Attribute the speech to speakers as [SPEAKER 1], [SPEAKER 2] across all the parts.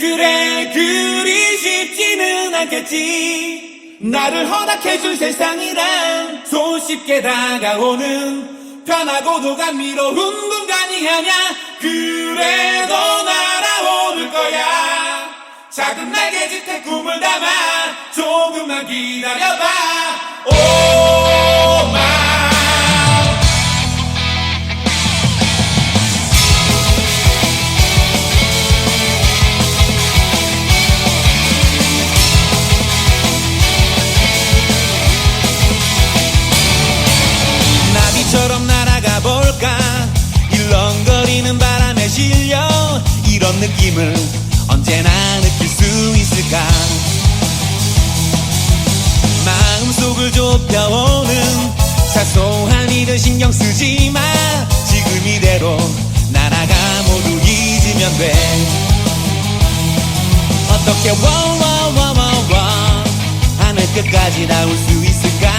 [SPEAKER 1] 그래 그리 쉽지는 않겠지. 나를 허락해준 세상이란 손쉽게 다가오는 편하고도 감미로운 공간이 아냐 그래도 날아오를 거야. 작은 날개짓에 꿈을 담아 조금만 기다려봐. 오 신경 쓰지 마. 지금 이대로 날아가 모두 잊으면 돼. 어떻게 와와와와와 하늘 끝까지 닿을 수 있을까?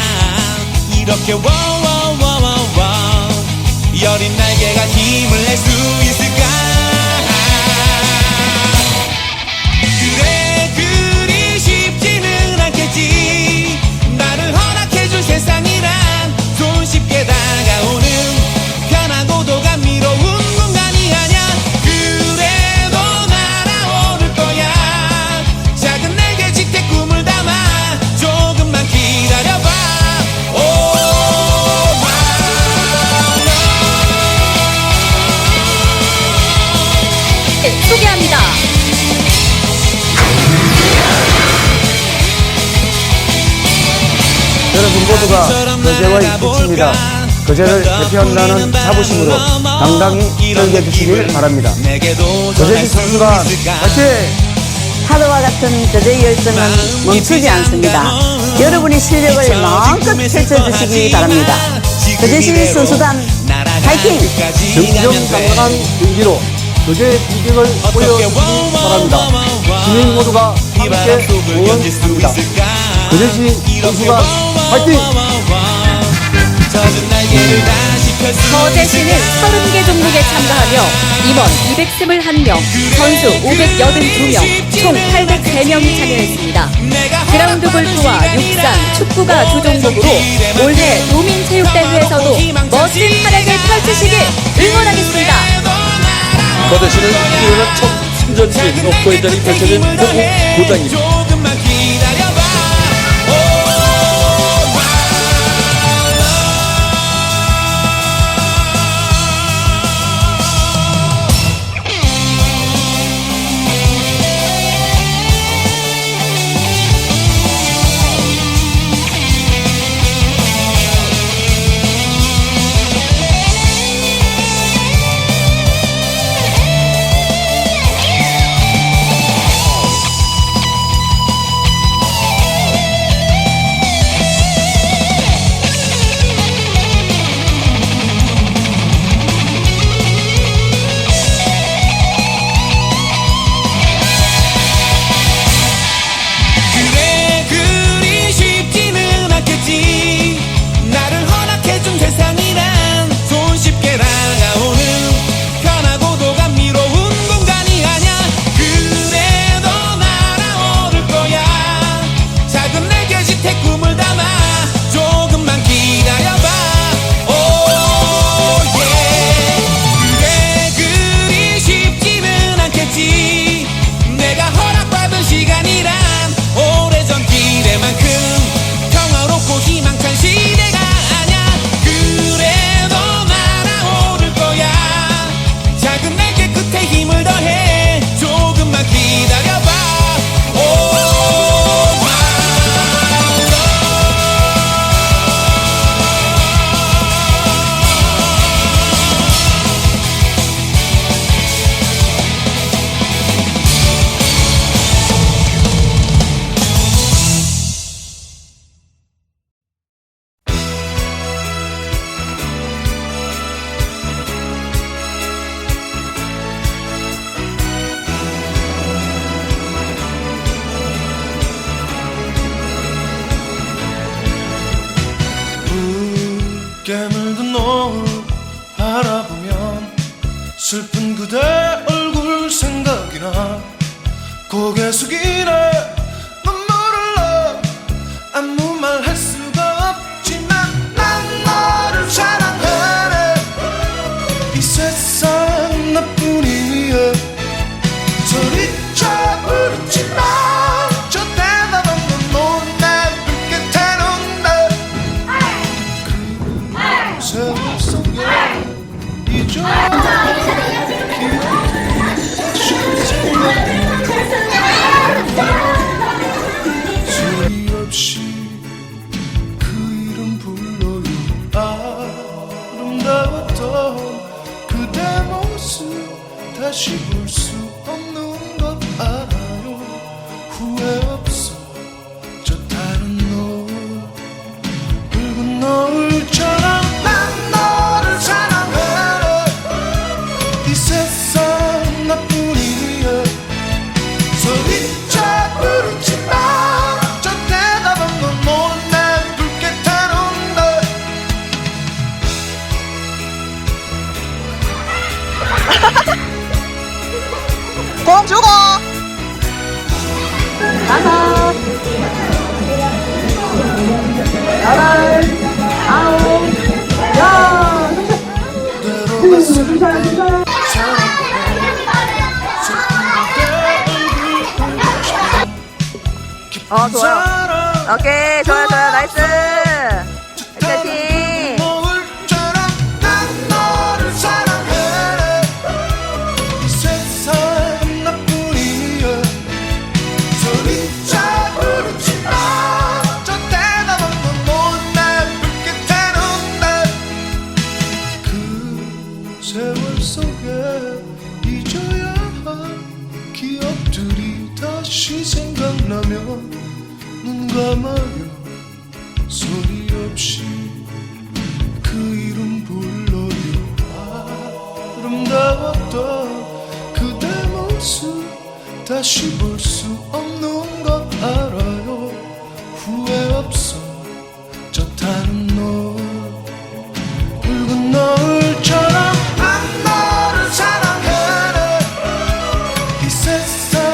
[SPEAKER 1] 이렇게 와와와와와 여린 날개가 힘을 낼 수 있을까
[SPEAKER 2] 여러분 모두가 거제와의 빛입니다. 거제를 대표한다는 자부심으로 당당히 즐겨주시길 바랍니다. 거제시 선수가 화이팅!
[SPEAKER 3] 파도와 같은 저의 열정은 멈추지 않습니다. 여러분의 실력을 마음껏 펼쳐주시기 바랍니다. 거제시 선수단 파이팅!
[SPEAKER 2] 정정당당한 경기로 거제의 비경을 보여주시기 바랍니다. 시민 모두가 함께 응원합니다. 거제시 선수가 화이팅!
[SPEAKER 1] 수
[SPEAKER 4] 거제시는 30개 종목에 참가하며 임원 221명, 선수 582명, 총 803명이 참여했습니다. 그라운드 골프와 육상, 축구가 두 종목으로 올해 도민체육대회에서도 멋진 활약을 펼치시길 응원하겠습니다.
[SPEAKER 5] 거대시는 일어난 첫 승전지 녹도회전이 펼쳐진 고국 고장입니다.
[SPEAKER 1] 물든 노을 바라보면 슬픈 그대 얼굴 생각이 나.
[SPEAKER 3] 고개 숙이네 눈물을 나. 아무 말 할 수가 없지만 난 너를 사랑해 이 세상 나뿐이야.
[SPEAKER 6] 공 주고 다섯 여덟 아홉 열
[SPEAKER 3] 어,
[SPEAKER 6] 좋아요. 오케이, 좋아요, 좋아요, 나이스.
[SPEAKER 3] 눈 감아요. 소리 없이 그 이름 불러요. 아름다웠던 그대 모습 다시 볼 수 없는 것 알아요. 후회 없어. 저 타는 노을 붉은 노을처럼 난 너를 사랑해 이 세상